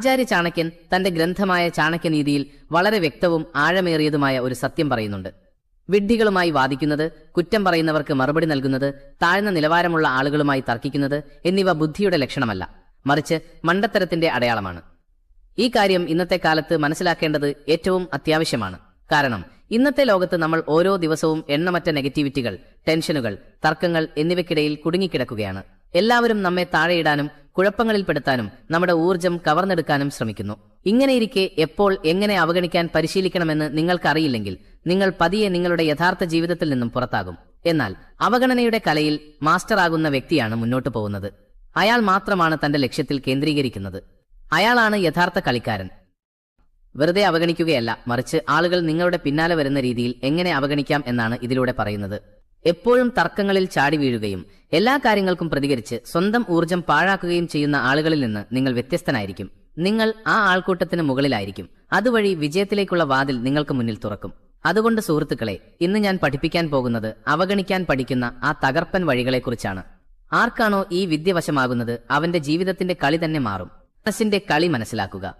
ആചാര്യ ചാണക്യൻ തന്റെ ഗ്രന്ഥമായ ചാണക്യനീതിയിൽ വളരെ വ്യക്തവും ആഴമേറിയതുമായ ഒരു സത്യം പറയുന്നുണ്ട്. വിഡ്ഢികളുമായി വാദിക്കുന്നത് കുറ്റം പറയുന്നവർക്ക് മറുപടി നൽകുന്നത് താഴ്ന്ന നിലവാരമുള്ള ആളുകളുമായി തർക്കിക്കുന്നത് എന്നിവ ബുദ്ധിയുടെ ലക്ഷണമല്ല. മറിച്ച് മണ്ടത്തരത്തിന്റെ അടയാളമാണ്. ഈ കാര്യം ഇന്നത്തെ കാലത്ത് മനസ്സിലാക്കേണ്ടത് ഏറ്റവും അത്യാവശ്യമാണ്. കാരണം ഇന്നത്തെ ലോകത്ത് നമ്മൾ ഓരോ ദിവസവും എണ്ണമറ്റ നെഗറ്റിവിറ്റികൾ ടെൻഷനുകൾ തർക്കങ്ങൾ എന്നിവയ്ക്കിടയിൽ കുടുങ്ങിക്കിടക്കുകയാണ്. എല്ലാവരും നമ്മെ താഴെയിടാനും കുഴപ്പങ്ങളിൽപ്പെടുത്താനും നമ്മുടെ ഊർജം കവർന്നെടുക്കാനും ശ്രമിക്കുന്നു. ഇങ്ങനെയിരിക്കെ എപ്പോൾ എങ്ങനെ അവഗണിക്കാൻ പരിശീലിക്കണമെന്ന് നിങ്ങൾക്കറിയില്ലെങ്കിൽ നിങ്ങൾ പതിയെ നിങ്ങളുടെ യഥാർത്ഥ ജീവിതത്തിൽ നിന്നും പുറത്താകും. എന്നാൽ അവഗണനയുടെ കലയിൽ മാസ്റ്ററാകുന്ന വ്യക്തിയാണ് മുന്നോട്ട് പോകുന്നത്. അയാൾ മാത്രമാണ് തന്റെ ലക്ഷ്യത്തിൽ കേന്ദ്രീകരിക്കുന്നത്. അയാളാണ് യഥാർത്ഥ കളിക്കാരൻ. വെറുതെ അവഗണിക്കുകയല്ല മറിച്ച് ആളുകൾ നിങ്ങളുടെ പിന്നാലെ വരുന്ന രീതിയിൽ എങ്ങനെ അവഗണിക്കാം എന്നാണ് ഇതിലൂടെ പറയുന്നത്. എപ്പോഴും തർക്കങ്ങളിൽ ചാടി വീഴുകയും എല്ലാ കാര്യങ്ങൾക്കും പ്രതികരിച്ച് സ്വന്തം ഊർജം പാഴാക്കുകയും ചെയ്യുന്ന ആളുകളിൽ നിന്ന് നിങ്ങൾ വ്യത്യസ്തനായിരിക്കും. നിങ്ങൾ ആ ആൾക്കൂട്ടത്തിന് മുകളിലായിരിക്കും. അതുവഴി വിജയത്തിലേക്കുള്ള വാതിൽ നിങ്ങൾക്ക് മുന്നിൽ തുറക്കും. അതുകൊണ്ട് സുഹൃത്തുക്കളെ ഇന്ന് ഞാൻ പഠിപ്പിക്കാൻ പോകുന്നത് അവഗണിക്കാൻ പഠിക്കുന്ന ആ തകർപ്പൻ വഴികളെക്കുറിച്ചാണ്. ആർക്കാണോ ഈ വിദ്യ വശമാകുന്നത് അവന്റെ ജീവിതത്തിന്റെ കളി തന്നെ മാറും. മനസ്സിന്റെ കളി മനസ്സിലാക്കുക.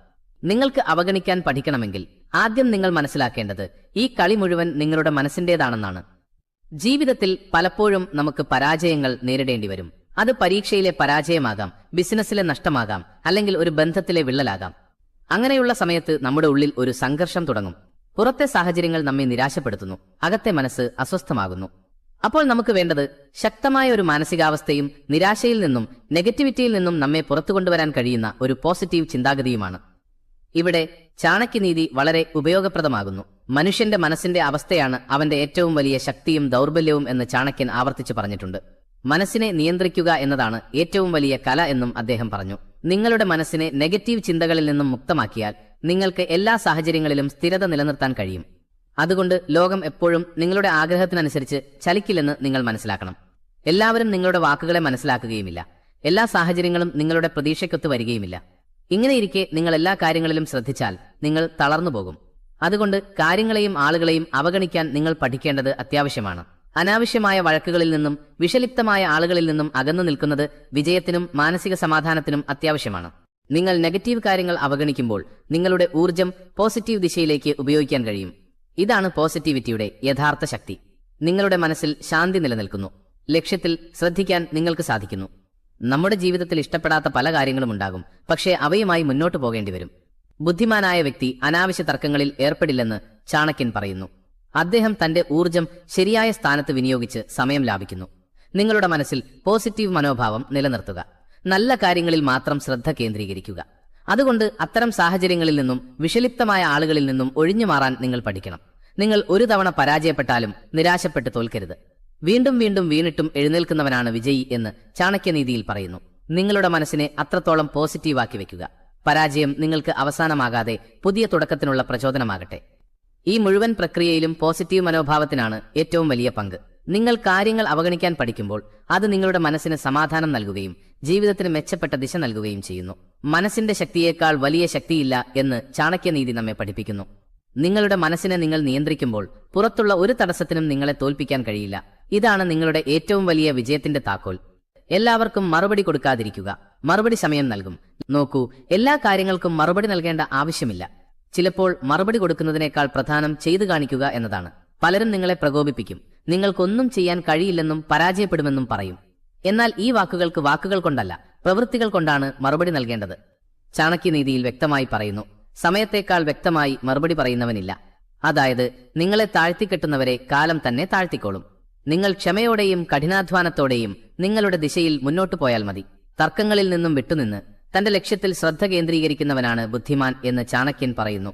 നിങ്ങൾക്ക് അവഗണിക്കാൻ പഠിക്കണമെങ്കിൽ ആദ്യം നിങ്ങൾ മനസ്സിലാക്കേണ്ടത് ഈ കളി മുഴുവൻ നിങ്ങളുടെ മനസ്സിന്റേതാണെന്നാണ്. ജീവിതത്തിൽ പലപ്പോഴും നമുക്ക് പരാജയങ്ങൾ നേരിടേണ്ടി വരും. അത് പരീക്ഷയിലെ പരാജയമാകാം ബിസിനസ്സിലെ നഷ്ടമാകാം അല്ലെങ്കിൽ ഒരു ബന്ധത്തിലെ വിള്ളലാകാം. അങ്ങനെയുള്ള സമയത്ത് നമ്മുടെ ഉള്ളിൽ ഒരു സംഘർഷം തുടങ്ങും. പുറത്തെ സാഹചര്യങ്ങൾ നമ്മെ നിരാശപ്പെടുത്തുന്നു അകത്തെ മനസ്സ് അസ്വസ്ഥമാകുന്നു. അപ്പോൾ നമുക്ക് വേണ്ടത് ശക്തമായ ഒരു മാനസികാവസ്ഥയും നിരാശയിൽ നിന്നും നെഗറ്റിവിറ്റിയിൽ നിന്നും നമ്മെ പുറത്തു കൊണ്ടുവരാൻ കഴിയുന്ന ഒരു പോസിറ്റീവ് ചിന്താഗതിയുമാണ്. ഇവിടെ ചാണക്യനീതി വളരെ ഉപയോഗപ്രദമാകുന്നു. മനുഷ്യന്റെ മനസ്സിന്റെ അവസ്ഥയാണ് അവന്റെ ഏറ്റവും വലിയ ശക്തിയും ദൗർബല്യവും എന്ന് ചാണക്യൻ ആവർത്തിച്ചു പറഞ്ഞിട്ടുണ്ട്. മനസ്സിനെ നിയന്ത്രിക്കുക എന്നതാണ് ഏറ്റവും വലിയ കല എന്നും അദ്ദേഹം പറഞ്ഞു. നിങ്ങളുടെ മനസ്സിനെ നെഗറ്റീവ് ചിന്തകളിൽ നിന്നും മുക്തമാക്കിയാൽ നിങ്ങൾക്ക് എല്ലാ സാഹചര്യങ്ങളിലും സ്ഥിരത നിലനിർത്താൻ കഴിയും. അതുകൊണ്ട് ലോകം എപ്പോഴും നിങ്ങളുടെ ആഗ്രഹത്തിനനുസരിച്ച് ചലിക്കില്ലെന്ന് നിങ്ങൾ മനസ്സിലാക്കണം. എല്ലാവരും നിങ്ങളുടെ വാക്കുകളെ മനസ്സിലാക്കുകയുമില്ല. എല്ലാ സാഹചര്യങ്ങളും നിങ്ങളുടെ പ്രതീക്ഷയ്ക്കൊത്ത് വരികയുമില്ല. ഇങ്ങനെയിരിക്കെ നിങ്ങൾ എല്ലാ കാര്യങ്ങളിലും ശ്രദ്ധിച്ചാൽ നിങ്ങൾ തളർന്നു പോകും. അതുകൊണ്ട് കാര്യങ്ങളെയും ആളുകളെയും അവഗണിക്കാൻ നിങ്ങൾ പഠിക്കേണ്ടത് അത്യാവശ്യമാണ്. അനാവശ്യമായ വഴക്കുകളിൽ നിന്നും വിഷലിപ്തമായ ആളുകളിൽ നിന്നും അകന്നു നിൽക്കുന്നത് വിജയത്തിനും മാനസിക സമാധാനത്തിനും അത്യാവശ്യമാണ്. നിങ്ങൾ നെഗറ്റീവ് കാര്യങ്ങൾ അവഗണിക്കുമ്പോൾ നിങ്ങളുടെ ഊർജം പോസിറ്റീവ് ദിശയിലേക്ക് ഉപയോഗിക്കാൻ കഴിയും. ഇതാണ് പോസിറ്റിവിറ്റിയുടെ യഥാർത്ഥ ശക്തി. നിങ്ങളുടെ മനസ്സിൽ ശാന്തി നിലനിൽക്കുന്നു. ലക്ഷ്യത്തിൽ ശ്രദ്ധിക്കാൻ നിങ്ങൾക്ക് സാധിക്കുന്നു. നമ്മുടെ ജീവിതത്തിൽ ഇഷ്ടപ്പെടാത്ത പല കാര്യങ്ങളും ഉണ്ടാകും. പക്ഷേ അവയുമായി മുന്നോട്ട് പോകേണ്ടി വരും. ബുദ്ധിമാനായ വ്യക്തി അനാവശ്യ തർക്കങ്ങളിൽ ഏർപ്പെടില്ലെന്ന് ചാണക്യൻ പറയുന്നു. അദ്ദേഹം തന്റെ ഊർജം ശരിയായ സ്ഥാനത്ത് വിനിയോഗിച്ച് സമയം ലാഭിക്കുന്നു. നിങ്ങളുടെ മനസ്സിൽ പോസിറ്റീവ് മനോഭാവം നിലനിർത്തുക. നല്ല കാര്യങ്ങളിൽ മാത്രം ശ്രദ്ധ കേന്ദ്രീകരിക്കുക. അതുകൊണ്ട് അത്തരം സാഹചര്യങ്ങളിൽ നിന്നും വിഷലിപ്തമായ ആളുകളിൽ നിന്നും ഒഴിഞ്ഞു മാറാൻ നിങ്ങൾ പഠിക്കണം. നിങ്ങൾ ഒരു തവണ പരാജയപ്പെട്ടാലും നിരാശപ്പെട്ട് തോൽക്കരുത്. വീണ്ടും വീണ്ടും വീണിട്ടും എഴുന്നേൽക്കുന്നവനാണ് വിജയി എന്ന് ചാണക്യനീതിയിൽ പറയുന്നു. നിങ്ങളുടെ മനസ്സിനെ അത്രത്തോളം പോസിറ്റീവാക്കി വെക്കുക പരാജയം നിങ്ങൾക്ക് അവസാനമാകാതെ പുതിയ തുടക്കത്തിനുള്ള പ്രചോദനമാകട്ടെ. ഈ മുഴുവൻ പ്രക്രിയയിലും പോസിറ്റീവ് മനോഭാവത്തിനാണ് ഏറ്റവും വലിയ പങ്ക്. നിങ്ങൾ കാര്യങ്ങൾ അവഗണിക്കാൻ പഠിക്കുമ്പോൾ അത് നിങ്ങളുടെ മനസ്സിന് സമാധാനം നൽകുകയും ജീവിതത്തിന് മെച്ചപ്പെട്ട ദിശ നൽകുകയും ചെയ്യുന്നു. മനസ്സിന്റെ ശക്തിയേക്കാൾ വലിയ ശക്തിയില്ല എന്ന് ചാണക്യനീതി നമ്മെ പഠിപ്പിക്കുന്നു. നിങ്ങളുടെ മനസ്സിനെ നിങ്ങൾ നിയന്ത്രിക്കുമ്പോൾ പുറത്തുള്ള ഒരു തടസ്സത്തിനും നിങ്ങളെ തോൽപ്പിക്കാൻ കഴിയില്ല. ഇതാണ് നിങ്ങളുടെ ഏറ്റവും വലിയ വിജയത്തിന്റെ താക്കോൽ. എല്ലാവർക്കും മറുപടി കൊടുക്കാതിരിക്കുക. മറുപടി സമയം നൽകും. നോക്കൂ എല്ലാ കാര്യങ്ങൾക്കും മറുപടി നൽകേണ്ട ആവശ്യമില്ല. ചിലപ്പോൾ മറുപടി കൊടുക്കുന്നതിനേക്കാൾ പ്രധാനം ചെയ്തു കാണിക്കുക എന്നതാണ്. പലരും നിങ്ങളെ പ്രകോപിപ്പിക്കും. നിങ്ങൾക്കൊന്നും ചെയ്യാൻ കഴിയില്ലെന്നും പരാജയപ്പെടുമെന്നും പറയും. എന്നാൽ ഈ വാക്കുകൾക്ക് വാക്കുകൾ കൊണ്ടല്ല പ്രവൃത്തികൾ കൊണ്ടാണ് മറുപടി നൽകേണ്ടത്. ചാണക്യനീതിയിൽ വ്യക്തമായി പറയുന്നു സമയത്തേക്കാൾ വ്യക്തമായി മറുപടി പറയുന്നവനില്ല. അതായത് നിങ്ങളെ താഴ്ത്തിക്കെട്ടുന്നവരെ കാലം തന്നെ താഴ്ത്തിക്കോളും. നിങ്ങൾ ക്ഷമയോടെയും കഠിനാധ്വാനത്തോടെയും നിങ്ങളുടെ ദിശയിൽ മുന്നോട്ടു പോയാൽ മതി. തർക്കങ്ങളിൽ നിന്നും വിട്ടുനിന്ന് തന്റെ ലക്ഷ്യത്തിൽ ശ്രദ്ധ കേന്ദ്രീകരിക്കുന്നവനാണ് ബുദ്ധിമാൻ എന്ന് ചാണക്യൻ പറയുന്നു.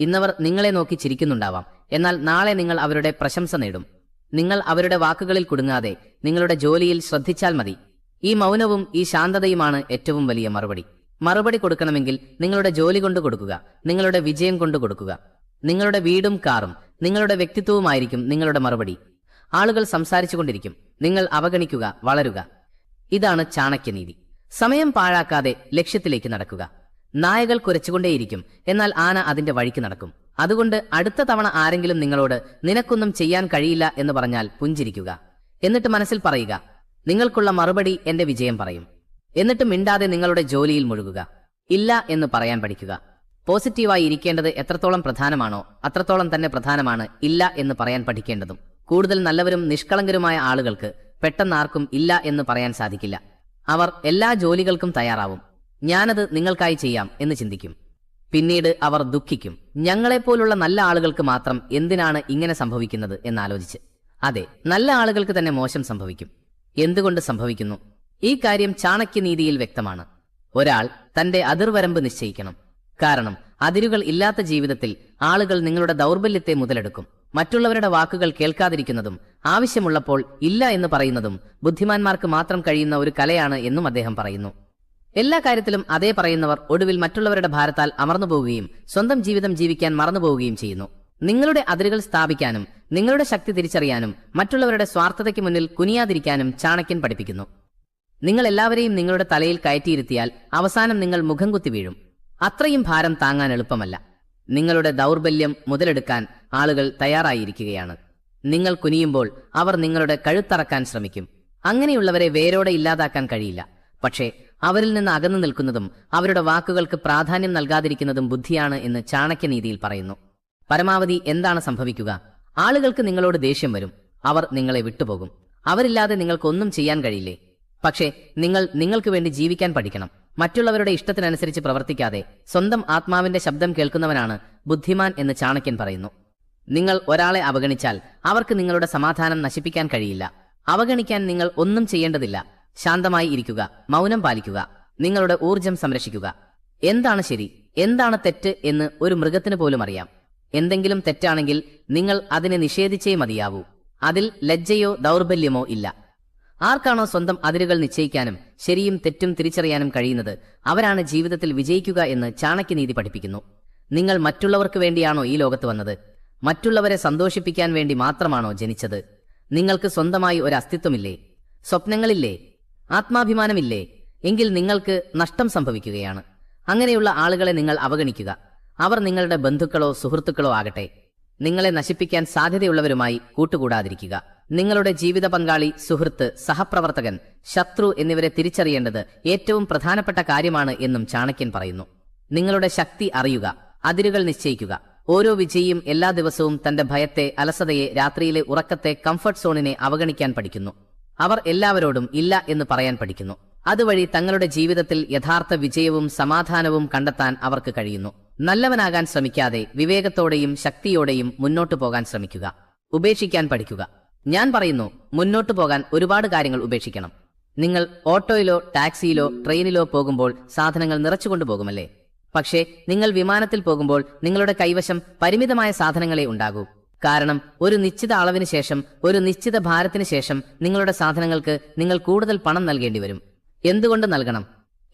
ഇന്നവർ നിങ്ങളെ നോക്കി ചിരിക്കുന്നുണ്ടാവാം. എന്നാൽ നാളെ നിങ്ങൾ അവരുടെ പ്രശംസ നേടും. നിങ്ങൾ അവരുടെ വാക്കുകളിൽ കുടുങ്ങാതെ നിങ്ങളുടെ ജോലിയിൽ ശ്രദ്ധിച്ചാൽ മതി. ഈ മൗനവും ഈ ശാന്തതയുമാണ് ഏറ്റവും വലിയ മറുപടി. മറുപടി കൊടുക്കണമെങ്കിൽ നിങ്ങളുടെ ജോലി കൊണ്ട് കൊടുക്കുക നിങ്ങളുടെ വിജയം കൊണ്ട് കൊടുക്കുക. നിങ്ങളുടെ വീടും കാറും നിങ്ങളുടെ വ്യക്തിത്വവുമായിരിക്കും നിങ്ങളുടെ മറുപടി. ആളുകൾ സംസാരിച്ചുകൊണ്ടിരിക്കും. നിങ്ങൾ അവഗണിക്കുക വളരുക. ഇതാണ് ചാണക്യനീതി. സമയം പാഴാക്കാതെ ലക്ഷ്യത്തിലേക്ക് നടക്കുക. നായകൾ കുരച്ചുകൊണ്ടേയിരിക്കും എന്നാൽ ആന അതിന്റെ വഴിക്ക് നടക്കും. അതുകൊണ്ട് അടുത്ത തവണ ആരെങ്കിലും നിങ്ങളോട് നിനക്കൊന്നും ചെയ്യാൻ കഴിയില്ല എന്ന് പറഞ്ഞാൽ പുഞ്ചിരിക്കുക. എന്നിട്ട് മനസ്സിൽ പറയുക നിങ്ങൾക്കുള്ള മറുപടി എന്റെ വിജയം പറയും. എന്നിട്ട് മിണ്ടാതെ നിങ്ങളുടെ ജോലിയിൽ മുഴുകുക. ഇല്ല എന്ന് പറയാൻ പഠിക്കുക. പോസിറ്റീവായി ഇരിക്കേണ്ടത് എത്രത്തോളം പ്രധാനമാണോ അത്രത്തോളം തന്നെ പ്രധാനമാണ് ഇല്ല എന്ന് പറയാൻ പഠിക്കേണ്ടതും. കൂടുതൽ നല്ലവരും നിഷ്കളങ്കരുമായ ആളുകൾക്ക് പെട്ടെന്ന് ആർക്കും ഇല്ല എന്ന് പറയാൻ സാധിക്കില്ല. അവർ എല്ലാ ജോലികൾക്കും തയ്യാറാവും. ഞാനത് നിങ്ങൾക്കായി ചെയ്യാം എന്ന് ചിന്തിക്കും. പിന്നീട് അവർ ദുഃഖിക്കും. ഞങ്ങളെപ്പോലുള്ള നല്ല ആളുകൾക്ക് മാത്രം എന്തിനാണ് ഇങ്ങനെ സംഭവിക്കുന്നത് എന്നാലോചിച്ച്. അതെ നല്ല ആളുകൾക്ക് തന്നെ മോശം സംഭവിക്കും. എന്തുകൊണ്ട് സംഭവിക്കുന്നു? ഈ കാര്യം ചാണക്യനീതിയിൽ വ്യക്തമാണ്. ഒരാൾ തന്റെ അതിർവരമ്പ് നിശ്ചയിക്കണം. കാരണം അതിരുകൾ ഇല്ലാത്ത ജീവിതത്തിൽ ആളുകൾ നിങ്ങളുടെ ദൗർബല്യത്തെ മുതലെടുക്കും. മറ്റുള്ളവരുടെ വാക്കുകൾ കേൾക്കാതിരിക്കുന്നതും ആവശ്യമുള്ളപ്പോൾ ഇല്ല എന്ന് പറയുന്നതും ബുദ്ധിമാന്മാർക്ക് മാത്രം കഴിയുന്ന ഒരു കലയാണ് എന്നും അദ്ദേഹം പറയുന്നു. എല്ലാ കാര്യത്തിലും അതേ പറയുന്നവർ ഒടുവിൽ മറ്റുള്ളവരുടെ ഭാരത്താൽ അമർന്നു പോവുകയും സ്വന്തം ജീവിതം ജീവിക്കാൻ മറന്നുപോവുകയും ചെയ്യുന്നു. നിങ്ങളുടെ അതിരുകൾ സ്ഥാപിക്കാനും നിങ്ങളുടെ ശക്തി തിരിച്ചറിയാനും മറ്റുള്ളവരുടെ സ്വാർത്ഥതയ്ക്ക് മുന്നിൽ കുനിയാതിരിക്കാനും ചാണക്യൻ പഠിപ്പിക്കുന്നു. നിങ്ങൾ എല്ലാവരെയും നിങ്ങളുടെ തലയിൽ കയറ്റിയിരുത്തിയാൽ അവസാനം നിങ്ങൾ മുഖം കുത്തി വീഴും. അത്രയും ഭാരം താങ്ങാൻ എളുപ്പമല്ല. നിങ്ങളുടെ ദൗർബല്യം മുതലെടുക്കാൻ ആളുകൾ തയ്യാറായിരിക്കുകയാണ്. നിങ്ങൾ കുനിയുമ്പോൾ അവർ നിങ്ങളുടെ കഴുത്തറക്കാൻ ശ്രമിക്കും. അങ്ങനെയുള്ളവരെ വേരോടെ ഇല്ലാതാക്കാൻ കഴിയില്ല. പക്ഷേ അവരിൽ നിന്ന് അകന്നു നിൽക്കുന്നതും അവരുടെ വാക്കുകൾക്ക് പ്രാധാന്യം നൽകാതിരിക്കുന്നതും ബുദ്ധിയാണ് എന്ന് ചാണക്യനീതിയിൽ പറയുന്നു. പരമാവധി എന്താണ് സംഭവിക്കുക? ആളുകൾക്ക് നിങ്ങളോട് ദേഷ്യം വരും. അവർ നിങ്ങളെ വിട്ടുപോകും. അവരില്ലാതെ നിങ്ങൾക്കൊന്നും ചെയ്യാൻ കഴിയില്ലേ? പക്ഷേ നിങ്ങൾ നിങ്ങൾക്ക് വേണ്ടി ജീവിക്കാൻ പഠിക്കണം. മറ്റുള്ളവരുടെ ഇഷ്ടത്തിനനുസരിച്ച് പ്രവർത്തിക്കാതെ സ്വന്തം ആത്മാവിന്റെ ശബ്ദം കേൾക്കുന്നവനാണ് ബുദ്ധിമാൻ എന്ന് ചാണക്യൻ പറയുന്നു. നിങ്ങൾ ഒരാളെ അവഗണിച്ചാൽ അവർക്ക് നിങ്ങളുടെ സമാധാനം നശിപ്പിക്കാൻ കഴിയില്ല. അവഗണിക്കാൻ നിങ്ങൾ ഒന്നും ചെയ്യേണ്ടതില്ല. ശാന്തമായി ഇരിക്കുക മൗനം പാലിക്കുക നിങ്ങളുടെ ഊർജം സംരക്ഷിക്കുക. എന്താണ് ശരി? എന്താണ് തെറ്റ് എന്ന് ഒരു മൃഗത്തിന് പോലും അറിയാം. എന്തെങ്കിലും തെറ്റാണെങ്കിൽ നിങ്ങൾ അതിനെ നിഷേധിച്ചേ മതിയാവൂ. അതിൽ ലജ്ജയോ ദൗർബല്യമോ ഇല്ല. ആർക്കാണോ സ്വന്തം അതിരുകൾ നിശ്ചയിക്കാനും ശരിയും തെറ്റും തിരിച്ചറിയാനും കഴിയുന്നത് അവരാണ് ജീവിതത്തിൽ വിജയിക്കുക എന്ന് ചാണക്യനീതി പഠിപ്പിക്കുന്നു. നിങ്ങൾ മറ്റുള്ളവർക്ക് വേണ്ടിയാണോ ഈ ലോകത്ത് വന്നത്? മറ്റുള്ളവരെ സന്തോഷിപ്പിക്കാൻ വേണ്ടി മാത്രമാണോ ജനിച്ചത്? നിങ്ങൾക്ക് സ്വന്തമായി ഒരു അസ്തിത്വമില്ലേ? സ്വപ്നങ്ങളില്ലേ? ആത്മാഭിമാനമില്ലേ? എങ്കിൽ നിങ്ങൾക്ക് നഷ്ടം സംഭവിക്കുകയാണ്. അങ്ങനെയുള്ള ആളുകളെ നിങ്ങൾ അവഗണിക്കുക. അവർ നിങ്ങളുടെ ബന്ധുക്കളോ സുഹൃത്തുക്കളോ ആകട്ടെ. നിങ്ങളെ നശിപ്പിക്കാൻ സാധ്യതയുള്ളവരുമായി കൂട്ടുകൂടാതിരിക്കുക. നിങ്ങളുടെ ജീവിത പങ്കാളി സുഹൃത്ത് സഹപ്രവർത്തകൻ ശത്രു എന്നിവരെ തിരിച്ചറിയേണ്ടത് ഏറ്റവും പ്രധാനപ്പെട്ട കാര്യമാണ് എന്നും ചാണക്യൻ പറയുന്നു. നിങ്ങളുടെ ശക്തി അറിയുക അതിരുകൾ നിശ്ചയിക്കുക. ഓരോ വിജയിയും എല്ലാ ദിവസവും തന്റെ ഭയത്തെ അലസതയെ രാത്രിയിലെ ഉറക്കത്തെ കംഫർട്ട് സോണിനെ അവഗണിക്കാൻ പഠിക്കുന്നു. അവർ എല്ലാവരോടും ഇല്ല എന്ന് പറയാൻ പഠിക്കുന്നു. അതുവഴി തങ്ങളുടെ ജീവിതത്തിൽ യഥാർത്ഥ വിജയവും സമാധാനവും കണ്ടെത്താൻ അവർക്ക് കഴിയുന്നു. നല്ലവനാകാൻ ശ്രമിക്കാതെ വിവേകത്തോടെയും ശക്തിയോടെയും മുന്നോട്ടു പോകാൻ ശ്രമിക്കുക. ഉപേക്ഷിക്കാൻ പഠിക്കുക. ഞാൻ പറയുന്നു മുന്നോട്ട് പോകാൻ ഒരുപാട് കാര്യങ്ങൾ ഉപേക്ഷിക്കണം. നിങ്ങൾ ഓട്ടോയിലോ ടാക്സിയിലോ ട്രെയിനിലോ പോകുമ്പോൾ സാധനങ്ങൾ നിറച്ചുകൊണ്ടു പോകുമല്ലേ പക്ഷേ നിങ്ങൾ വിമാനത്തിൽ പോകുമ്പോൾ നിങ്ങളുടെ കൈവശം പരിമിതമായ സാധനങ്ങളെ ഉണ്ടാകൂ. കാരണം ഒരു നിശ്ചിത അളവിന് ശേഷം ഒരു നിശ്ചിത ഭാരത്തിന് ശേഷം നിങ്ങളുടെ സാധനങ്ങൾക്ക് നിങ്ങൾ കൂടുതൽ പണം നൽകേണ്ടി വരും. എന്തുകൊണ്ട് നൽകണം?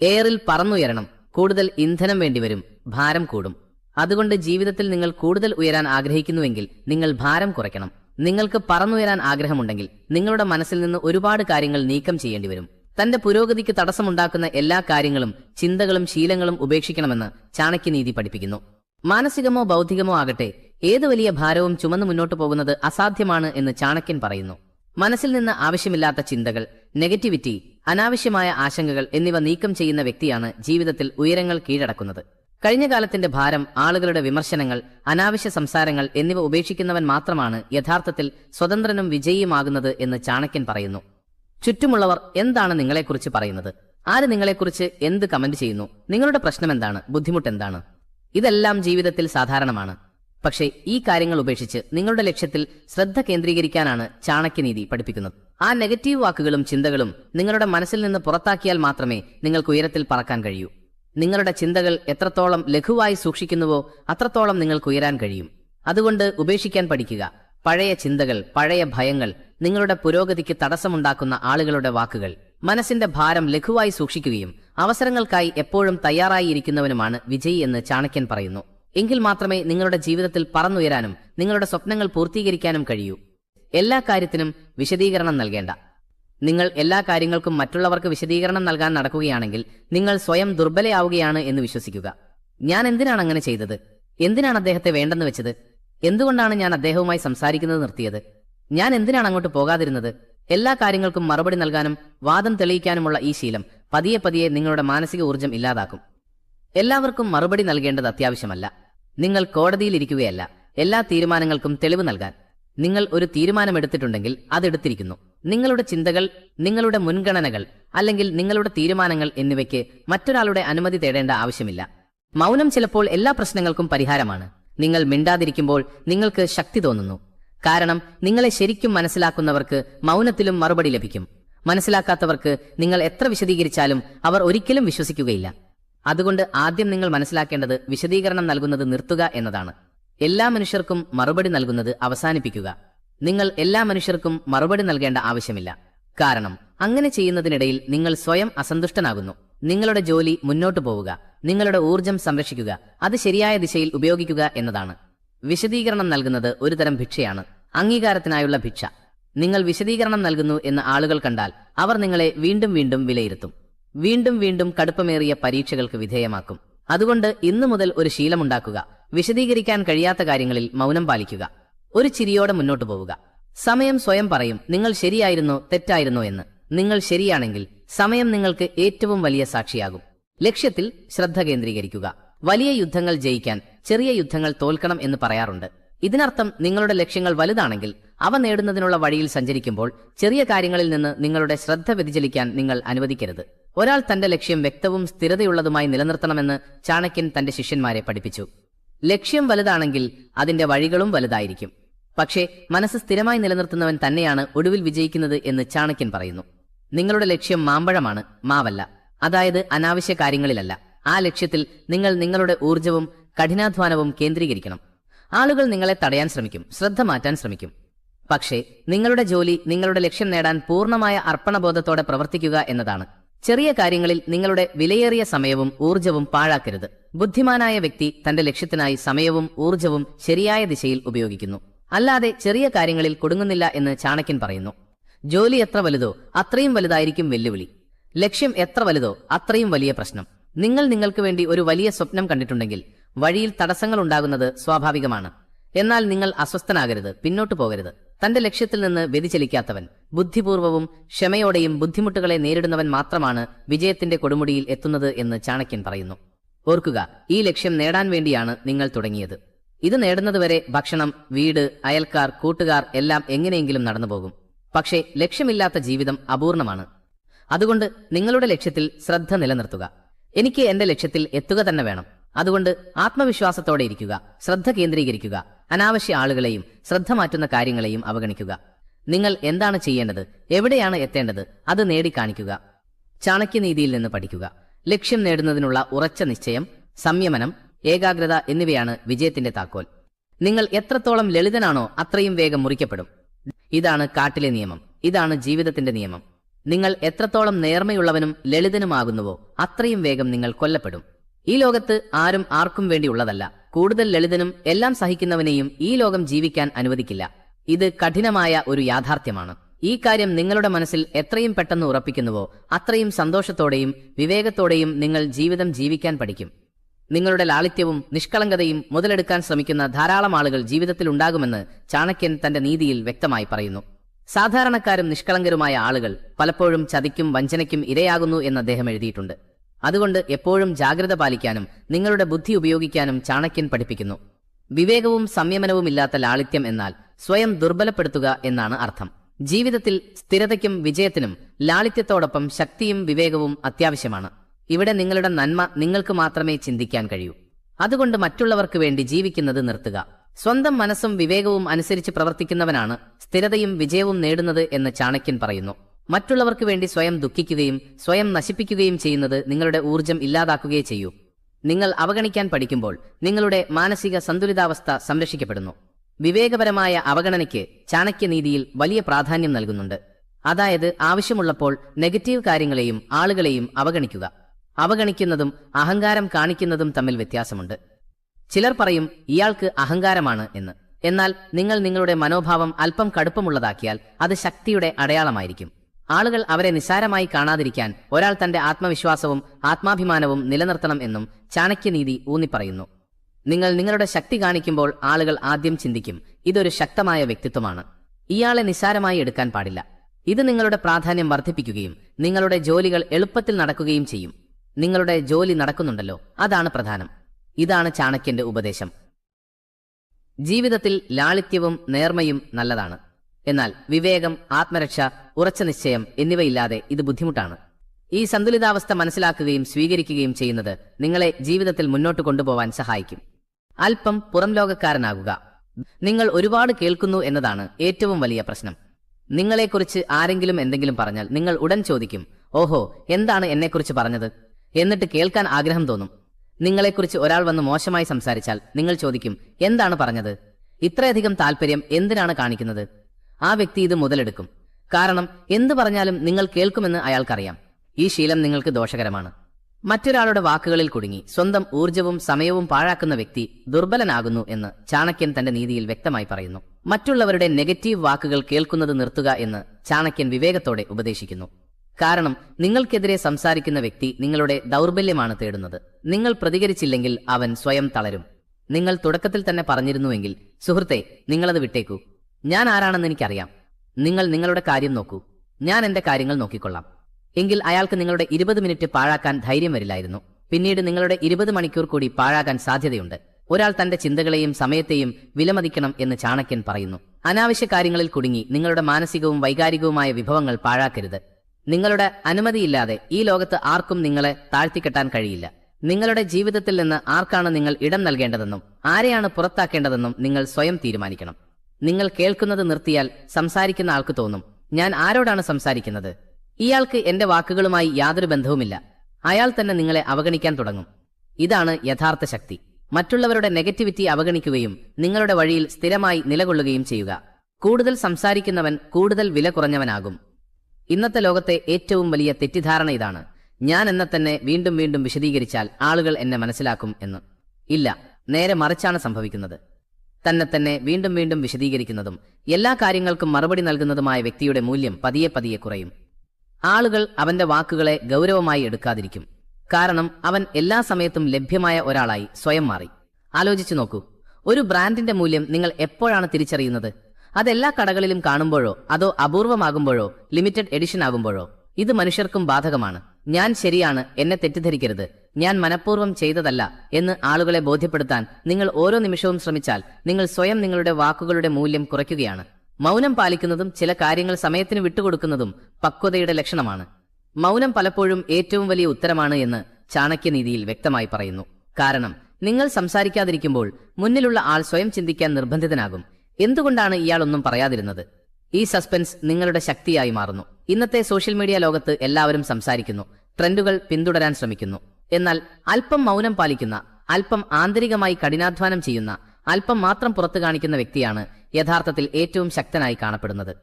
എയറിൽ പറന്നുയരണം കൂടുതൽ ഇന്ധനം വേണ്ടിവരും ഭാരം കൂടും. അതുകൊണ്ട് ജീവിതത്തിൽ നിങ്ങൾ കൂടുതൽ ഉയരാൻ ആഗ്രഹിക്കുന്നുവെങ്കിൽ നിങ്ങൾ ഭാരം കുറയ്ക്കണം. നിങ്ങൾക്ക് പറന്നുയരാൻ ആഗ്രഹമുണ്ടെങ്കിൽ നിങ്ങളുടെ മനസ്സിൽ നിന്ന് ഒരുപാട് കാര്യങ്ങൾ നീക്കം ചെയ്യേണ്ടി വരും. തന്റെ പുരോഗതിക്ക് തടസ്സമുണ്ടാക്കുന്ന എല്ലാ കാര്യങ്ങളും ചിന്തകളും ശീലങ്ങളും ഉപേക്ഷിക്കണമെന്ന് ചാണക്യനീതി പഠിപ്പിക്കുന്നു. മാനസികമോ ബൗദ്ധികമോ ആകട്ടെ ഏത് വലിയ ഭാരവും ചുമന്നു മുന്നോട്ടു പോകുന്നത് അസാധ്യമാണ് എന്ന് ചാണക്യൻ പറയുന്നു. മനസ്സിൽ നിന്ന് ആവശ്യമില്ലാത്ത ചിന്തകൾ നെഗറ്റിവിറ്റി അനാവശ്യമായ ആശങ്കകൾ എന്നിവ നീക്കം ചെയ്യുന്ന വ്യക്തിയാണ് ജീവിതത്തിൽ ഉയരങ്ങൾ കീഴടക്കുന്നത്. കഴിഞ്ഞ കാലത്തിന്റെ ഭാരം ആളുകളുടെ വിമർശനങ്ങൾ അനാവശ്യ സംസാരങ്ങൾ എന്നിവ ഉപേക്ഷിക്കുന്നവൻ മാത്രമാണ് യഥാർത്ഥത്തിൽ സ്വതന്ത്രനും വിജയിയുമാകുന്നത് എന്ന് ചാണക്യൻ പറയുന്നു. ചുറ്റുമുള്ളവർ എന്താണ് നിങ്ങളെക്കുറിച്ച് പറയുന്നത്? ആര് നിങ്ങളെക്കുറിച്ച് എന്ത് കമന്റ് ചെയ്യുന്നു? നിങ്ങളുടെ പ്രശ്നം എന്താണ്? ബുദ്ധിമുട്ട് എന്താണ്? ഇതെല്ലാം ജീവിതത്തിൽ സാധാരണമാണ്. പക്ഷേ ഈ കാര്യങ്ങൾ ഉപേക്ഷിച്ച് നിങ്ങളുടെ ലക്ഷ്യത്തിൽ ശ്രദ്ധ കേന്ദ്രീകരിക്കാനാണ് ചാണക്യനീതി പഠിപ്പിക്കുന്നത്. ആ നെഗറ്റീവ് വാക്കുകളും ചിന്തകളും നിങ്ങളുടെ മനസ്സിൽ നിന്ന് പുറത്താക്കിയാൽ മാത്രമേ നിങ്ങൾക്ക് ഉയരത്തിൽ പറക്കാൻ കഴിയൂ. നിങ്ങളുടെ ചിന്തകൾ എത്രത്തോളം ലഘുവായി സൂക്ഷിക്കുന്നുവോ അത്രത്തോളം നിങ്ങൾക്ക് ഉയരാൻ കഴിയും. അതുകൊണ്ട് ഉപേക്ഷിക്കാൻ പഠിക്കുക. പഴയ ചിന്തകൾ പഴയ ഭയങ്ങൾ നിങ്ങളുടെ പുരോഗതിക്ക് തടസ്സമുണ്ടാക്കുന്ന ആളുകളുടെ വാക്കുകൾ. മനസ്സിന്റെ ഭാരം ലഘുവായി സൂക്ഷിക്കുകയും അവസരങ്ങൾക്കായി എപ്പോഴും തയ്യാറായിരിക്കുന്നവനുമാണ് വിജയി എന്ന് ചാണക്യൻ പറയുന്നു. എങ്കിൽ മാത്രമേ നിങ്ങളുടെ ജീവിതത്തിൽ പറന്നുയരാനും നിങ്ങളുടെ സ്വപ്നങ്ങൾ പൂർത്തീകരിക്കാനും കഴിയൂ. എല്ലാ കാര്യത്തിനും വിശദീകരണം നൽകേണ്ട. നിങ്ങൾ എല്ലാ കാര്യങ്ങൾക്കും മറ്റുള്ളവർക്ക് വിശദീകരണം നൽകാൻ നടക്കുകയാണെങ്കിൽ നിങ്ങൾ സ്വയം ദുർബലയാവുകയാണ് എന്ന് വിശ്വസിക്കുക. ഞാൻ എന്തിനാണ് അങ്ങനെ ചെയ്തത്? എന്തിനാണ് അദ്ദേഹത്തെ വേണ്ടെന്ന് വെച്ചത്? എന്തുകൊണ്ടാണ് ഞാൻ അദ്ദേഹവുമായി സംസാരിക്കുന്നത് നിർത്തിയത്? ഞാൻ എന്തിനാണ് അങ്ങോട്ട് പോകാതിരുന്നത്? എല്ലാ കാര്യങ്ങൾക്കും മറുപടി നൽകാനും വാദം തെളിയിക്കാനുമുള്ള ഈ ശീലം പതിയെ പതിയെ നിങ്ങളുടെ മാനസിക ഊർജം ഇല്ലാതാക്കും. എല്ലാവർക്കും മറുപടി നൽകേണ്ടത് അത്യാവശ്യമല്ല. നിങ്ങൾ കോടതിയിലിരിക്കുകയല്ല എല്ലാ തീരുമാനങ്ങൾക്കും തെളിവ് നൽകാൻ. നിങ്ങൾ ഒരു തീരുമാനമെടുത്തിട്ടുണ്ടെങ്കിൽ അതെടുത്തിരിക്കുന്നു നിങ്ങളുടെ ചിന്തകൾ നിങ്ങളുടെ മുൻഗണനകൾ അല്ലെങ്കിൽ നിങ്ങളുടെ തീരുമാനങ്ങൾ എന്നിവയ്ക്ക് മറ്റൊരാളുടെ അനുമതി തേടേണ്ട ആവശ്യമില്ല. മൗനം ചിലപ്പോൾ എല്ലാ പ്രശ്നങ്ങൾക്കും പരിഹാരമാണ്. നിങ്ങൾ മിണ്ടാതിരിക്കുമ്പോൾ നിങ്ങൾക്ക് ശക്തി തോന്നുന്നു. കാരണം നിങ്ങളെ ശരിക്കും മനസ്സിലാക്കുന്നവർക്ക് മൗനത്തിലും മറുപടി ലഭിക്കും. മനസ്സിലാക്കാത്തവർക്ക് നിങ്ങൾ എത്ര വിശദീകരിച്ചാലും അവർ ഒരിക്കലും വിശ്വസിക്കുകയില്ല. അതുകൊണ്ട് ആദ്യം നിങ്ങൾ മനസ്സിലാക്കേണ്ടത് വിശദീകരണം നൽകുന്നത് നിർത്തുക എന്നതാണ്. എല്ലാ മനുഷ്യർക്കും മറുപടി നൽകുന്നത് അവസാനിപ്പിക്കുക. നിങ്ങൾ എല്ലാ മനുഷ്യർക്കും മറുപടി നൽകേണ്ട ആവശ്യമില്ല. കാരണം അങ്ങനെ ചെയ്യുന്നതിനിടയിൽ നിങ്ങൾ സ്വയം അസന്തുഷ്ടനാകുന്നു. നിങ്ങളുടെ ജോലി മുന്നോട്ടു പോവുക. നിങ്ങളുടെ ഊർജം സംരക്ഷിക്കുക. അത് ശരിയായ ദിശയിൽ ഉപയോഗിക്കുക എന്നതാണ്. വിശദീകരണം നൽകുന്നത് ഒരുതരം ഭിക്ഷയാണ്. അംഗീകാരത്തിനായുള്ള ഭിക്ഷ. നിങ്ങൾ വിശദീകരണം നൽകുന്നു എന്ന് ആളുകൾ കണ്ടാൽ അവർ നിങ്ങളെ വീണ്ടും വീണ്ടും വിലയിരുത്തും. വീണ്ടും വീണ്ടും കടുപ്പമേറിയ പരീക്ഷകൾക്ക് വിധേയമാക്കും. അതുകൊണ്ട് ഇന്നു മുതൽ ഒരു ശീലമുണ്ടാക്കുക. വിശദീകരിക്കാൻ കഴിയാത്ത കാര്യങ്ങളിൽ മൗനം പാലിക്കുക. ഒരു ചിരിയോടെ മുന്നോട്ടു പോവുക. സമയം സ്വയം പറയും നിങ്ങൾ ശരിയായിരുന്നോ തെറ്റായിരുന്നോ എന്ന്. നിങ്ങൾ ശരിയാണെങ്കിൽ സമയം നിങ്ങൾക്ക് ഏറ്റവും വലിയ സാക്ഷിയാകും. ലക്ഷ്യത്തിൽ ശ്രദ്ധ കേന്ദ്രീകരിക്കുക. വലിയ യുദ്ധങ്ങൾ ജയിക്കാൻ ചെറിയ യുദ്ധങ്ങൾ തോൽക്കണം എന്ന് പറയാറുണ്ട്. ഇതിനർത്ഥം നിങ്ങളുടെ ലക്ഷ്യങ്ങൾ വലുതാണെങ്കിൽ അവ നേടുന്നതിനുള്ള വഴിയിൽ സഞ്ചരിക്കുമ്പോൾ ചെറിയ കാര്യങ്ങളിൽ നിന്ന് നിങ്ങളുടെ ശ്രദ്ധ വ്യതിചലിക്കാൻ നിങ്ങൾ അനുവദിക്കരുത്. ഒരാൾ തന്റെ ലക്ഷ്യം വ്യക്തവും സ്ഥിരതയുള്ളതുമായി നിലനിർത്തണമെന്ന് ചാണക്യൻ തന്റെ ശിഷ്യന്മാരെ പഠിപ്പിച്ചു. ലക്ഷ്യം വലുതാണെങ്കിൽ അതിന്റെ വഴികളും വലുതായിരിക്കും. പക്ഷേ മനസ്സ് സ്ഥിരമായി നിലനിർത്തുന്നവൻ തന്നെയാണ് ഒടുവിൽ വിജയിക്കുന്നത് എന്ന് ചാണക്യൻ പറയുന്നു. നിങ്ങളുടെ ലക്ഷ്യം മാമ്പഴമാണ് മാവല്ല. അതായത് അനാവശ്യ കാര്യങ്ങളിലല്ല. ആ ലക്ഷ്യത്തിൽ നിങ്ങൾ നിങ്ങളുടെ ഊർജവും കഠിനാധ്വാനവും കേന്ദ്രീകരിക്കണം. ആളുകൾ നിങ്ങളെ തടയാൻ ശ്രമിക്കും ശ്രദ്ധ മാറ്റാൻ ശ്രമിക്കും. പക്ഷേ നിങ്ങളുടെ ജോലി നിങ്ങളുടെ ലക്ഷ്യം നേടാൻ പൂർണമായ അർപ്പണബോധത്തോടെ പ്രവർത്തിക്കുക എന്നതാണ്. ചെറിയ കാര്യങ്ങളിൽ നിങ്ങളുടെ വിലയേറിയ സമയവും ഊർജവും പാഴാക്കരുത്. ബുദ്ധിമാനായ വ്യക്തി തന്റെ ലക്ഷ്യത്തിനായി സമയവും ഊർജവും ശരിയായ ദിശയിൽ ഉപയോഗിക്കുന്നു. അല്ലാതെ ചെറിയ കാര്യങ്ങളിൽ കൊടുങ്ങുന്നില്ല എന്ന് ചാണക്യൻ പറയുന്നു. ജോലി എത്ര വലുതോ അത്രയും വലുതായിരിക്കും വെല്ലുവിളി. ലക്ഷ്യം എത്ര വലുതോ അത്രയും വലിയ പ്രശ്നം. നിങ്ങൾ നിങ്ങൾക്ക് വേണ്ടി ഒരു വലിയ സ്വപ്നം കണ്ടിട്ടുണ്ടെങ്കിൽ വഴിയിൽ തടസ്സങ്ങൾ ഉണ്ടാകുന്നത് സ്വാഭാവികമാണ്. എന്നാൽ നിങ്ങൾ അസ്വസ്ഥനാകരുത് പിന്നോട്ടു പോകരുത്. തന്റെ ലക്ഷ്യത്തിൽ നിന്ന് വ്യതിചലിക്കാത്തവൻ. ബുദ്ധിപൂർവവും ക്ഷമയോടെയും ബുദ്ധിമുട്ടുകളെ നേരിടുന്നവൻ മാത്രമാണ് വിജയത്തിന്റെ കൊടുമുടിയിൽ എത്തുന്നത് എന്ന് ചാണക്യൻ പറയുന്നു. ഓർക്കുക ഈ ലക്ഷ്യം നേടാൻ വേണ്ടിയാണ് നിങ്ങൾ തുടങ്ങിയത്. ഇത് നേടുന്നതുവരെ ഭക്ഷണം വീട് അയൽക്കാർ കൂട്ടുകാർ എല്ലാം എങ്ങനെയെങ്കിലും നടന്നുപോകും. പക്ഷേ ലക്ഷ്യമില്ലാത്ത ജീവിതം അപൂർണമാണ്. അതുകൊണ്ട് നിങ്ങളുടെ ലക്ഷ്യത്തിൽ ശ്രദ്ധ നിലനിർത്തുക. എനിക്ക് എന്റെ ലക്ഷ്യത്തിൽ എത്തുക തന്നെ വേണം. അതുകൊണ്ട് ആത്മവിശ്വാസത്തോടെ ഇരിക്കുക ശ്രദ്ധ കേന്ദ്രീകരിക്കുക അനാവശ്യ ആളുകളെയും ശ്രദ്ധ മാറ്റുന്ന കാര്യങ്ങളെയും അവഗണിക്കുക. നിങ്ങൾ എന്താണ് ചെയ്യേണ്ടത് എവിടെയാണ് എത്തേണ്ടത് അത് നേടിക്കാണിക്കുക. ചാണക്യനീതിയിൽ നിന്ന് പഠിക്കുക. ലക്ഷ്യം നേടുന്നതിനുള്ള ഉറച്ച നിശ്ചയം സംയമനം ഏകാഗ്രത എന്നിവയാണ് വിജയത്തിന്റെ താക്കോൽ. നിങ്ങൾ എത്രത്തോളം ലളിതനാണോ അത്രയും വേഗം മുറിക്കപ്പെടും. ഇതാണ് കാട്ടിലെ നിയമം ഇതാണ് ജീവിതത്തിന്റെ നിയമം. നിങ്ങൾ എത്രത്തോളം നേർമയുള്ളവനും ലളിതനുമാകുന്നുവോ അത്രയും വേഗം നിങ്ങൾ കൊല്ലപ്പെടും. ഈ ലോകത്ത് ആരും ആർക്കും വേണ്ടിയുള്ളതല്ല. കൂടുതൽ ലളിതനും എല്ലാം സഹിക്കുന്നവനെയും ഈ ലോകം ജീവിക്കാൻ അനുവദിക്കില്ല. ഇത് കഠിനമായ ഒരു യാഥാർത്ഥ്യമാണ്. ഈ കാര്യം നിങ്ങളുടെ മനസ്സിൽ എത്രയും പെട്ടെന്ന് ഉറപ്പിക്കുന്നുവോ അത്രയും സന്തോഷത്തോടെയും വിവേകത്തോടെയും നിങ്ങൾ ജീവിതം ജീവിക്കാൻ പഠിക്കും. നിങ്ങളുടെ ലാളിത്യവും നിഷ്കളങ്കതയും മുതലെടുക്കാൻ ശ്രമിക്കുന്ന ധാരാളം ആളുകൾ ജീവിതത്തിൽ ഉണ്ടാകുമെന്ന് ചാണക്യൻ തന്റെ നീതിയിൽ വ്യക്തമായി പറയുന്നു. സാധാരണക്കാരും നിഷ്കളങ്കരുമായ ആളുകൾ പലപ്പോഴും ചതിക്കും വഞ്ചനയ്ക്കും ഇരയാകുന്നു എന്ന് അദ്ദേഹം എഴുതിയിട്ടുണ്ട്. അതുകൊണ്ട് എപ്പോഴും ജാഗ്രത പാലിക്കാനും നിങ്ങളുടെ ബുദ്ധി ഉപയോഗിക്കാനും ചാണക്യൻ പഠിപ്പിക്കുന്നു. വിവേകവും സംയമനവും ഇല്ലാത്ത ലാളിത്യം എന്നാൽ സ്വയം ദുർബലപ്പെടുത്തുക എന്നാണ് അർത്ഥം. ജീവിതത്തിൽ സ്ഥിരതയ്ക്കും വിജയത്തിനും ലാളിത്യത്തോടൊപ്പം ശക്തിയും വിവേകവും അത്യാവശ്യമാണ്. ഇവിടെ നിങ്ങളുടെ നന്മ നിങ്ങൾക്ക് മാത്രമേ ചിന്തിക്കാൻ കഴിയൂ. അതുകൊണ്ട് മറ്റുള്ളവർക്ക് വേണ്ടി ജീവിക്കുന്നത് നിർത്തുക. സ്വന്തം മനസ്സും വിവേകവും അനുസരിച്ച് പ്രവർത്തിക്കുന്നവനാണ് സ്ഥിരതയും വിജയവും നേടുന്നത് എന്ന് ചാണക്യൻ പറയുന്നു. മറ്റുള്ളവർക്ക് വേണ്ടി സ്വയം ദുഃഖിക്കുകയും സ്വയം നശിപ്പിക്കുകയും ചെയ്യുന്നത് നിങ്ങളുടെ ഊർജം ഇല്ലാതാക്കുകയേ ചെയ്യൂ. നിങ്ങൾ അവഗണിക്കാൻ പഠിക്കുമ്പോൾ നിങ്ങളുടെ മാനസിക സന്തുലിതാവസ്ഥ സംരക്ഷിക്കപ്പെടുന്നു. വിവേകപരമായ അവഗണനയ്ക്ക് ചാണക്യനീതിയിൽ വലിയ പ്രാധാന്യം നൽകുന്നുണ്ട്. അതായത് ആവശ്യമുള്ളപ്പോൾ നെഗറ്റീവ് കാര്യങ്ങളെയും ആളുകളെയും അവഗണിക്കുക. അവഗണിക്കുന്നതും അഹങ്കാരം കാണിക്കുന്നതും തമ്മിൽ വ്യത്യാസമുണ്ട്. ചിലർ പറയും ഇയാൾക്ക് അഹങ്കാരമാണ് എന്ന്. എന്നാൽ നിങ്ങൾ നിങ്ങളുടെ മനോഭാവം അല്പം കടുപ്പമുള്ളതാക്കിയാൽ അത് ശക്തിയുടെ അടയാളമായിരിക്കും. ആളുകൾ അവരെ നിസ്സാരമായി കാണാതിരിക്കാൻ ഒരാൾ തന്റെ ആത്മവിശ്വാസവും ആത്മാഭിമാനവും നിലനിർത്തണം എന്നും ചാണക്യനീതി ഊന്നിപ്പറയുന്നു. നിങ്ങൾ നിങ്ങളുടെ ശക്തി കാണിക്കുമ്പോൾ ആളുകൾ ആദ്യം ചിന്തിക്കും ഇതൊരു ശക്തമായ വ്യക്തിത്വമാണ്. ഇയാളെ നിസ്സാരമായി എടുക്കാൻ പാടില്ല. ഇത് നിങ്ങളുടെ പ്രാധാന്യം വർദ്ധിപ്പിക്കുകയും നിങ്ങളുടെ ജോലികൾ എളുപ്പത്തിൽ നടക്കുകയും ചെയ്യും. നിങ്ങളുടെ ജോലി നടക്കുന്നുണ്ടല്ലോ അതാണ് പ്രധാനം. ഇതാണ് ചാണക്യന്റെ ഉപദേശം. ജീവിതത്തിൽ ലാളിത്യവും നേർമയും നല്ലതാണ്. എന്നാൽ വിവേകം ആത്മരക്ഷ ഉറച്ച നിശ്ചയം എന്നിവയില്ലാതെ ഇത് ബുദ്ധിമുട്ടാണ്. ഈ സന്തുലിതാവസ്ഥ മനസ്സിലാക്കുകയും സ്വീകരിക്കുകയും ചെയ്യുന്നത് നിങ്ങളെ ജീവിതത്തിൽ മുന്നോട്ട് കൊണ്ടുപോവാൻ സഹായിക്കും. അല്പം പുറം ലോകക്കാരനാകുക. നിങ്ങൾ ഒരുപാട് കേൾക്കുന്നു എന്നതാണ് ഏറ്റവും വലിയ പ്രശ്നം. നിങ്ങളെക്കുറിച്ച് ആരെങ്കിലും എന്തെങ്കിലും പറഞ്ഞാൽ നിങ്ങൾ ഉടൻ ചോദിക്കും ഓഹോ എന്താണ് എന്നെക്കുറിച്ച് പറഞ്ഞത്? എന്നിട്ട് കേൾക്കാൻ ആഗ്രഹം തോന്നും. നിങ്ങളെക്കുറിച്ച് ഒരാൾ വന്ന് മോശമായി സംസാരിച്ചാൽ നിങ്ങൾ ചോദിക്കും എന്താണ് പറഞ്ഞത്? ഇത്രയധികം താല്പര്യം എന്തിനാണ് കാണിക്കുന്നത്? ആ വ്യക്തി ഇത് മുതലെടുക്കും. കാരണം എന്തു പറഞ്ഞാലും നിങ്ങൾ കേൾക്കുമെന്ന് അയാൾക്കറിയാം. ഈ ശീലം നിങ്ങൾക്ക് ദോഷകരമാണ്. മറ്റൊരാളുടെ വാക്കുകളിൽ കുടുങ്ങി സ്വന്തം ഊർജവും സമയവും പാഴാക്കുന്ന വ്യക്തി ദുർബലനാകുന്നു എന്ന് ചാണക്യൻ തന്റെ നീതിയിൽ വ്യക്തമായി പറയുന്നു. മറ്റുള്ളവരുടെ നെഗറ്റീവ് വാക്കുകൾ കേൾക്കുന്നത് നിർത്തുക എന്ന് ചാണക്യൻ വിവേകത്തോടെ ഉപദേശിക്കുന്നു. കാരണം നിങ്ങൾക്കെതിരെ സംസാരിക്കുന്ന വ്യക്തി നിങ്ങളുടെ ദൗർബല്യമാണ് തേടുന്നത്. നിങ്ങൾ പ്രതികരിച്ചില്ലെങ്കിൽ അവൻ സ്വയം തളരും. നിങ്ങൾ തുടക്കത്തിൽ തന്നെ പറഞ്ഞിരുന്നുവെങ്കിൽ സുഹൃത്തെ നിങ്ങളത് വിട്ടേക്കൂ. ഞാൻ ആരാണെന്ന് എനിക്കറിയാം. നിങ്ങൾ നിങ്ങളുടെ കാര്യം നോക്കൂ. ഞാൻ എന്റെ കാര്യങ്ങൾ നോക്കിക്കൊള്ളാം. എങ്കിൽ അയാൾക്ക് നിങ്ങളുടെ ഇരുപത് മിനിറ്റ് പാഴാക്കാൻ ധൈര്യം വരില്ലായിരുന്നു. പിന്നീട് നിങ്ങളുടെ ഇരുപത് മണിക്കൂർ കൂടി പാഴാകാൻ സാധ്യതയുണ്ട്. ഒരാൾ തന്റെ ചിന്തകളെയും സമയത്തെയും വിലമതിക്കണം എന്ന് ചാണക്യൻ പറയുന്നു. അനാവശ്യ കാര്യങ്ങളിൽ കുടുങ്ങി നിങ്ങളുടെ മാനസികവും വൈകാരികവുമായ വിഭവങ്ങൾ പാഴാക്കരുത്. നിങ്ങളുടെ അനുമതിയില്ലാതെ ഈ ലോകത്ത് ആർക്കും നിങ്ങളെ താഴ്ത്തിക്കെട്ടാൻ കഴിയില്ല. നിങ്ങളുടെ ജീവിതത്തിൽ നിന്ന് ആർക്കാണ് നിങ്ങൾ ഇടം നൽകേണ്ടതെന്നും ആരെയാണ് പുറത്താക്കേണ്ടതെന്നും നിങ്ങൾ സ്വയം തീരുമാനിക്കണം. നിങ്ങൾ കേൾക്കുന്നത് നിർത്തിയാൽ സംസാരിക്കുന്ന ആൾക്ക് തോന്നും. ഞാൻ ആരോടാണ് സംസാരിക്കുന്നത്? ഇയാൾക്ക് എന്റെ വാക്കുകളുമായി യാതൊരു ബന്ധവുമില്ല. അയാൾ തന്നെ നിങ്ങളെ അവഗണിക്കാൻ തുടങ്ങും. ഇതാണ് യഥാർത്ഥ ശക്തി. മറ്റുള്ളവരുടെ നെഗറ്റിവിറ്റി അവഗണിക്കുകയും നിങ്ങളുടെ വഴിയിൽ സ്ഥിരമായി നിലകൊള്ളുകയും ചെയ്യുക. കൂടുതൽ സംസാരിക്കുന്നവൻ കൂടുതൽ വില കുറഞ്ഞവനാകും. ഇന്നത്തെ ലോകത്തെ ഏറ്റവും വലിയ തെറ്റിദ്ധാരണ ഇതാണ്. ഞാൻ എന്നെ തന്നെ വീണ്ടും വീണ്ടും വിശദീകരിച്ചാൽ ആളുകൾ എന്നെ മനസ്സിലാക്കും എന്ന്. ഇല്ല നേരെ മറിച്ചാണ് സംഭവിക്കുന്നത്. തന്നെ തന്നെ വീണ്ടും വീണ്ടും വിശദീകരിക്കുന്നതും എല്ലാ കാര്യങ്ങൾക്കും മറുപടി നൽകുന്നതുമായ വ്യക്തിയുടെ മൂല്യം പതിയെ പതിയെ കുറയും. ആളുകൾ അവന്റെ വാക്കുകളെ ഗൗരവമായി എടുക്കാതിരിക്കും. കാരണം അവൻ എല്ലാ സമയത്തും ലഭ്യമായ ഒരാളായി സ്വയം മാറി. ആലോചിച്ചു നോക്കൂ. ഒരു ബ്രാൻഡിന്റെ മൂല്യം നിങ്ങൾ എപ്പോഴാണ് തിരിച്ചറിയുന്നത്? അതെല്ലാ കടകളിലും കാണുമ്പോഴോ അതോ അപൂർവമാകുമ്പോഴോ ലിമിറ്റഡ് എഡിഷൻ ആകുമ്പോഴോ ഇത് മനുഷ്യർക്കും ബാധകമാണ്. ഞാൻ ശരിയാണ് എന്നെ തെറ്റിദ്ധരിക്കരുത്. ഞാൻ മനഃപൂർവം ചെയ്തതല്ല എന്ന് ആളുകളെ ബോധ്യപ്പെടുത്താൻ നിങ്ങൾ ഓരോ നിമിഷവും ശ്രമിച്ചാൽ നിങ്ങൾ സ്വയം നിങ്ങളുടെ വാക്കുകളുടെ മൂല്യം കുറയ്ക്കുകയാണ്. മൗനം പാലിക്കുന്നതും ചില കാര്യങ്ങൾ സമയത്തിന് വിട്ടുകൊടുക്കുന്നതും പക്വതയുടെ ലക്ഷണമാണ്. മൗനം പലപ്പോഴും ഏറ്റവും വലിയ ഉത്തരമാണ് എന്ന് ചാണക്യനീതിയിൽ വ്യക്തമായി പറയുന്നു. കാരണം നിങ്ങൾ സംസാരിക്കാതിരിക്കുമ്പോൾ മുന്നിലുള്ള ആൾ സ്വയം ചിന്തിക്കാൻ നിർബന്ധിതനാകും. എന്തുകൊണ്ടാണ് ഇയാൾ ഒന്നും പറയാതിരുന്നത്? ഈ സസ്പെൻസ് നിങ്ങളുടെ ശക്തിയായി മാറുന്നു. ഇന്നത്തെ സോഷ്യൽ മീഡിയ ലോകത്ത് എല്ലാവരും സംസാരിക്കുന്നു. ട്രെൻഡുകൾ പിന്തുടരാൻ ശ്രമിക്കുന്നു. എന്നാൽ അല്പം മൗനം പാലിക്കുന്ന അല്പം ആന്തരികമായി കഠിനാധ്വാനം ചെയ്യുന്ന അല്പം മാത്രം പുറത്തു കാണിക്കുന്ന വ്യക്തിയാണ് യഥാർത്ഥത്തിൽ ഏറ്റവും ശക്തനായി കാണപ്പെടുന്നത്.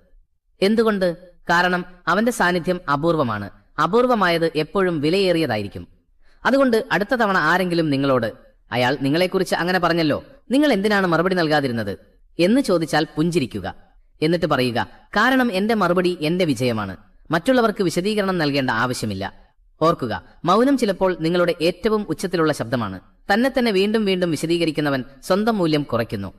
എന്തുകൊണ്ട്? കാരണം അവന്റെ സാന്നിധ്യം അപൂർവമാണ്. അപൂർവമായത് എപ്പോഴും വിലയേറിയതായിരിക്കും. അതുകൊണ്ട് അടുത്ത തവണ ആരെങ്കിലും നിങ്ങളോട് അയാൾ നിങ്ങളെക്കുറിച്ച് അങ്ങനെ പറഞ്ഞല്ലോ നിങ്ങൾ എന്തിനാണ് മറുപടി നൽകാതിരുന്നത് എന്ന് ചോദിച്ചാൽ പുഞ്ചിരിക്കുക. എന്നിട്ട് പറയുക കാരണം എന്റെ മറുപടി എന്റെ വിജയമാണ്. മറ്റുള്ളവർക്ക് വിശദീകരണം നൽകേണ്ട ആവശ്യമില്ല. ഓർക്കുക മൗനം ചിലപ്പോൾ നിങ്ങളുടെ ഏറ്റവും ഉച്ചത്തിലുള്ള ശബ്ദമാണ്. തന്നെ തന്നെ വീണ്ടും വീണ്ടും വിശദീകരിക്കുന്നവൻ സ്വന്തം മൂല്യം കുറയ്ക്കുന്നു.